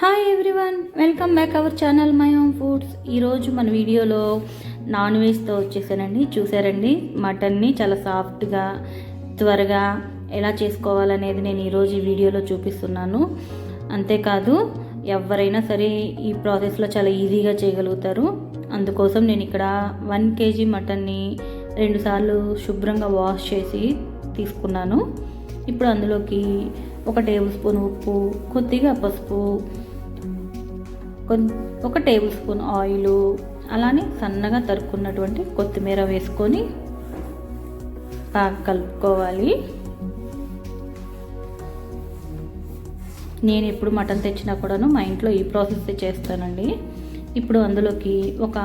Hi everyone welcome back our channel my home foods ఈరోజు మన వీడియోలో నాన్ వెజ్తో వచ్చేసానండి. చూసారండి? మటన్ని చాలా సాఫ్ట్గా త్వరగా ఎలా చేసుకోవాలనేది నేను ఈరోజు ఈ వీడియోలో చూపిస్తున్నాను. అంతేకాదు ఎవరైనా సరే ఈ ప్రాసెస్లో చాలా ఈజీగా చేయగలుగుతారు. అందుకోసం నేను ఇక్కడ వన్ కేజీ మటన్ని రెండుసార్లు శుభ్రంగా వాష్ చేసి తీసుకున్నాను. ఇప్పుడు అందులోకి ఒక టేబుల్ స్పూన్ ఉప్పు కొద్దిగా పసుపు కొన్ని ఒక టేబుల్ స్పూన్ ఆయిల్ అలానే సన్నగా తరుక్కున్నటువంటి కొత్తిమీర వేసుకొని బాగా కలుపుకోవాలి. నేను ఎప్పుడు మటన్ తెచ్చినా కూడాను మా ఇంట్లో ఈ ప్రాసెస్ చేస్తానండి. ఇప్పుడు అందులోకి ఒక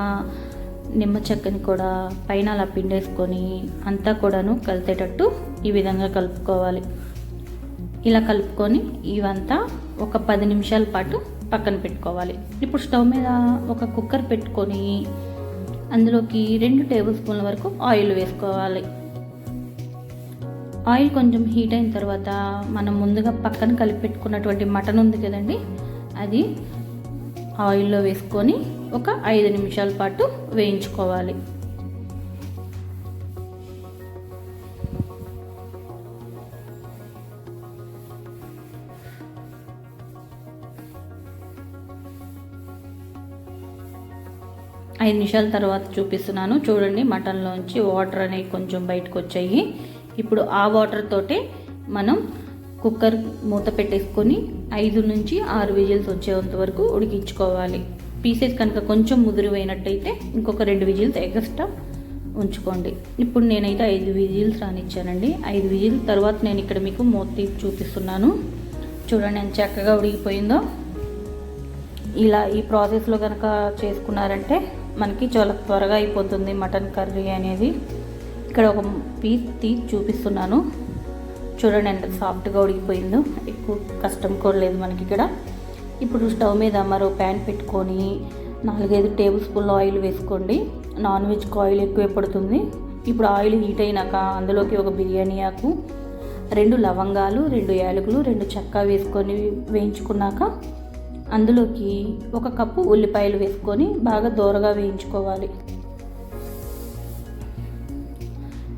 నిమ్మ చెక్కని కూడా పైన అలా పిండేసుకొని అంతా కూడాను కలిసేటట్టు ఈ విధంగా కలుపుకోవాలి. ఇలా కలుపుకొని ఇవంతా ఒక పది నిమిషాల పాటు పక్కన పెట్టుకోవాలి. ఇప్పుడు స్టవ్ మీద ఒక కుక్కర్ పెట్టుకొని అందులోకి రెండు టేబుల్ స్పూన్ల వరకు ఆయిల్ వేసుకోవాలి. ఆయిల్ కొంచెం హీట్ అయిన తర్వాత మనం ముందుగా పక్కన కలిపి పెట్టుకున్నటువంటి మటన్ ఉంది కదండి అది ఆయిల్లో వేసుకొని ఒక ఐదు నిమిషాల పాటు వేయించుకోవాలి. ఐదు నిమిషాల తర్వాత చూపిస్తున్నాను. చూడండి మటన్లోంచి వాటర్ అనేవి కొంచెం బయటకు వచ్చాయి ఇప్పుడు ఆ వాటర్ తోటే మనం కుక్కర్ మూత పెట్టేసుకొని ఐదు నుంచి ఆరు విజిల్స్ వచ్చేంత వరకు ఉడికించుకోవాలి. పీసెస్ కనుక కొంచెం ముదిరిపోయినట్టయితే ఇంకొక రెండు విజిల్స్ ఎగస్ట్రా ఉంచుకోండి. ఇప్పుడు నేనైతే ఐదు విజిల్స్ రానిచ్చానండి. ఐదు విజిల్స్ తర్వాత నేను ఇక్కడ మీకు మూత చూపిస్తున్నాను. చూడండి ఎంత చక్కగా ఉడికిపోయిందో. ఇలా ఈ ప్రాసెస్లో కనుక చేసుకున్నారంటే మనకి చాలా త్వరగా అయిపోతుంది మటన్ కర్రీ అనేది. ఇక్కడ ఒక పీస్ తీసి చూపిస్తున్నాను. చూడండి ఎంత సాఫ్ట్గా ఉడికిపోయిందో. ఎక్కువ కష్టం కూడా లేదు మనకి ఇక్కడ. ఇప్పుడు స్టవ్ మీద మరో ప్యాన్ పెట్టుకొని నాలుగైదు టేబుల్ స్పూన్ల ఆయిల్ వేసుకోండి. నాన్ వెజ్కి ఆయిల్ ఎక్కువే పడుతుంది. ఇప్పుడు ఆయిల్ హీట్ అయినాక అందులోకి ఒక బిర్యానీ ఆకు రెండు లవంగాలు రెండు యాలకులు రెండు చెక్క వేసుకొని వేయించుకున్నాక అందులోకి ఒక కప్పు ఉల్లిపాయలు వేసుకొని బాగా దోరగా వేయించుకోవాలి.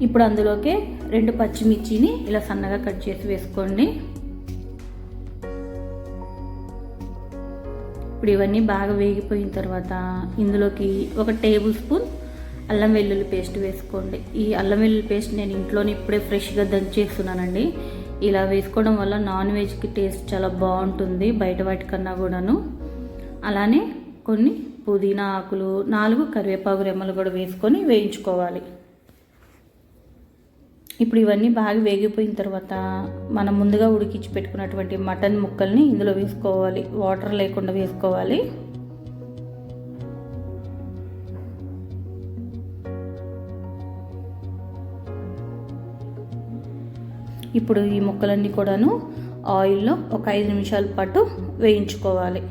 ఇప్పుడు అందులోకి రెండు పచ్చిమిర్చిని ఇలా సన్నగా కట్ చేసి వేసుకోండి. ఇప్పుడు ఇవన్నీ బాగా వేగిపోయిన తర్వాత ఇందులోకి ఒక టేబుల్ స్పూన్ అల్లం వెల్లుల్లి పేస్ట్ వేసుకోండి. ఈ అల్లం వెల్లుల్లి పేస్ట్ నేను ఇంట్లోనే ఇప్పుడే ఫ్రెష్గా దంచేస్తున్నానండి. ఇలా వేసుకోవడం వల్ల నాన్ వెజ్కి టేస్ట్ చాలా బాగుంటుంది బయట వాటికన్నా కూడాను. అలానే కొన్ని పుదీనా ఆకులు నాలుగు కరివేపాకు రెమ్మలు కూడా వేసుకొని వేయించుకోవాలి. ఇప్పుడు ఇవన్నీ బాగా వేగిపోయిన తర్వాత మనం ముందుగా ఉడికించి పెట్టుకున్నటువంటి మటన్ ముక్కల్ని ఇందులో వేసుకోవాలి. వాటర్ లేకుండా వేసుకోవాలి. ఇప్పుడు ఈ ముక్కలన్నీ కూడాను ఆయిల్లో ఒక ఐదు నిమిషాల పాటు వేయించుకోవాలి.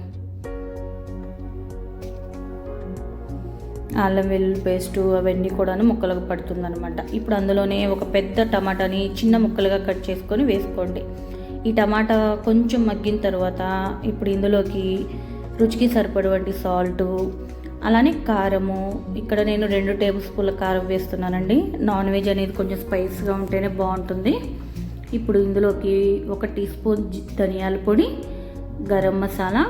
అల్లం వెల్లుల్లి పేస్టు అవన్నీ కూడాను ముక్కలకు పడుతుందనమాట ఇప్పుడు అందులోనే ఒక పెద్ద టమాటాని చిన్న ముక్కలుగా కట్ చేసుకొని వేసుకోండి. ఈ టమాటా కొంచెం మగ్గిన తర్వాత ఇప్పుడు ఇందులోకి రుచికి సరిపడవంటి సాల్టు అలానే కారము. ఇక్కడ నేను రెండు టేబుల్ స్పూన్ల కారం వేస్తున్నానండి. నాన్ వెజ్ అనేది కొంచెం స్పైస్గా ఉంటేనే బాగుంటుంది. ఇప్పుడు ఇందులోకి ఒక టీ స్పూన్ ధనియాల పొడి గరం మసాలా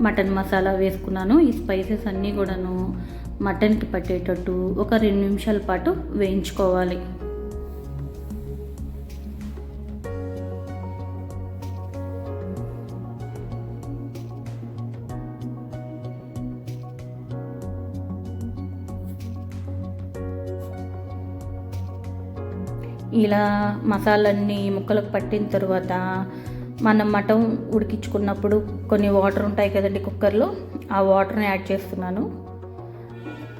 మటన్ మసాలా వేసుకున్నాను. ఈ స్పైసెస్ అన్నీ కూడాను మటన్కి పట్టేటట్టు ఒక రెండు నిమిషాల పాటు వేయించుకోవాలి. ఇలా మసాలన్నీ ముక్కలకు పట్టిన తర్వాత మనం మటన్ ఉడికించుకున్నప్పుడు కొన్ని వాటర్ ఉంటాయి కదండి కుక్కర్లో ఆ వాటర్ని యాడ్ చేస్తున్నాను.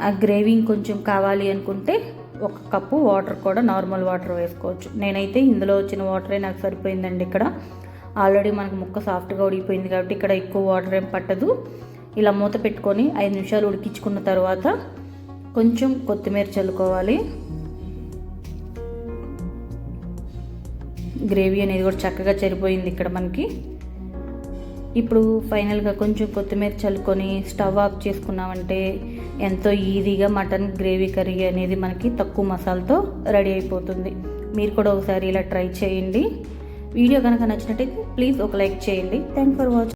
ఆ గ్రేవీ కొంచెం కావాలి అనుకుంటే ఒక కప్పు వాటర్ కూడా నార్మల్ వాటర్ వేసుకోవచ్చు. నేనైతే ఇందులో వచ్చిన వాటరే నాకు సరిపోయిందండి ఇక్కడ. ఆల్రెడీ మనకు ముక్క సాఫ్ట్గా ఉడికిపోయింది కాబట్టి ఇక్కడ ఎక్కువ వాటర్ ఏం పట్టదు. ఇలా మూత పెట్టుకొని ఐదు నిమిషాలు ఉడికించుకున్న తర్వాత కొంచెం కొత్తిమీర చల్లుకోవాలి. గ్రేవీ అనేది కూడా చక్కగా చెరిపోయింది ఇక్కడ మనకి. ఇప్పుడు ఫైనల్గా కొంచెం కొత్తిమీర చల్లుకొని స్టవ్ ఆఫ్ చేసుకున్నామంటే ఎంతో ఈజీగా మటన్ గ్రేవీ కర్రీ అనేది మనకి తక్కువ మసాలాతో రెడీ అయిపోతుంది. మీరు కూడా ఒకసారి ఇలా ట్రై చేయండి. వీడియో కనుక నచ్చినట్టయితే ప్లీజ్ ఒక లైక్ చేయండి. Thank for watching